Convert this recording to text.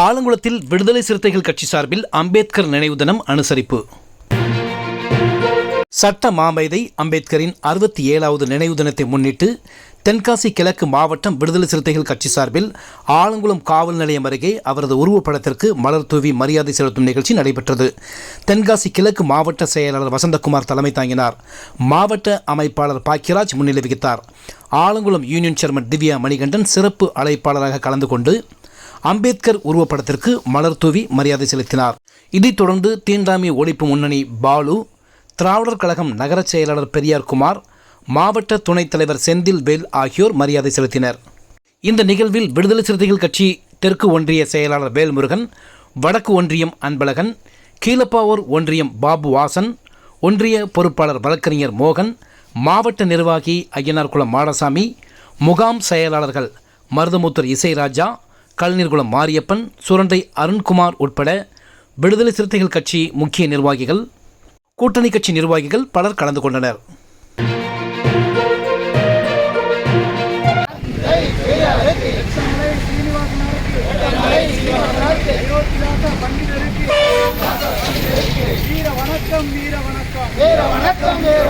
ஆலங்குளத்தில் விடுதலை சிறுத்தைகள் கட்சி சார்பில் அம்பேத்கர் நினைவு தினம் அனுசரிப்பு. சட்ட மாமேதை அம்பேத்கரின் அறுபத்தி ஏழாவது நினைவு தினத்தை முன்னிட்டு தென்காசி கிழக்கு மாவட்டம் விடுதலை சிறுத்தைகள் கட்சி சார்பில் ஆலங்குளம் காவல் நிலையம் அருகே அவரது உருவப்படத்திற்கு மலர் தூவி மரியாதை செலுத்தும் நிகழ்ச்சி நடைபெற்றது. தென்காசி கிழக்கு மாவட்ட செயலாளர் வசந்தகுமார் தலைமை தாங்கினார். மாவட்ட அமைப்பாளர் பாக்கியராஜ் முன்னிலை வகித்தார். ஆலங்குளம் யூனியன் சேர்மன் திவ்யா மணிகண்டன் சிறப்பு அழைப்பாளராக கலந்து கொண்டு அம்பேத்கர் உருவப்படத்திற்கு மலர் தூவி மரியாதை செலுத்தினார். இதைத் தொடர்ந்து தீண்டாமை ஒழிப்பு முன்னணி பாலு திராவிடர் கழகம் நகரச் செயலாளர் பெரியார் குமார் மாவட்ட துணைத் தலைவர் செந்தில் வேல் ஆகியோர் மரியாதை செலுத்தினர். இந்த நிகழ்வில் விடுதலை சிறுத்தைகள் கட்சி தெற்கு ஒன்றிய செயலாளர் வேல்முருகன் வடக்கு ஒன்றியம் அன்பழகன் கீழப்பாவூர் ஒன்றியம் பாபு வாசன் ஒன்றிய பொறுப்பாளர் வழக்கறிஞர் மோகன் மாவட்ட நிர்வாகி ஐயனார்குளம் மாடசாமி முகாம் செயலாளர்கள் மருதமுத்தர் இசைராஜா கல்நீர்குளம் மாரியப்பன் சுரண்டை அருண்குமார் உட்பட விடுதலை சிறுத்தைகள் கட்சி முக்கிய நிர்வாகிகள் கூட்டணி கட்சி நிர்வாகிகள் பலர் கலந்து கொண்டனர். வீர வணக்கம் வீர வணக்கம் வீர வணக்கம் வீர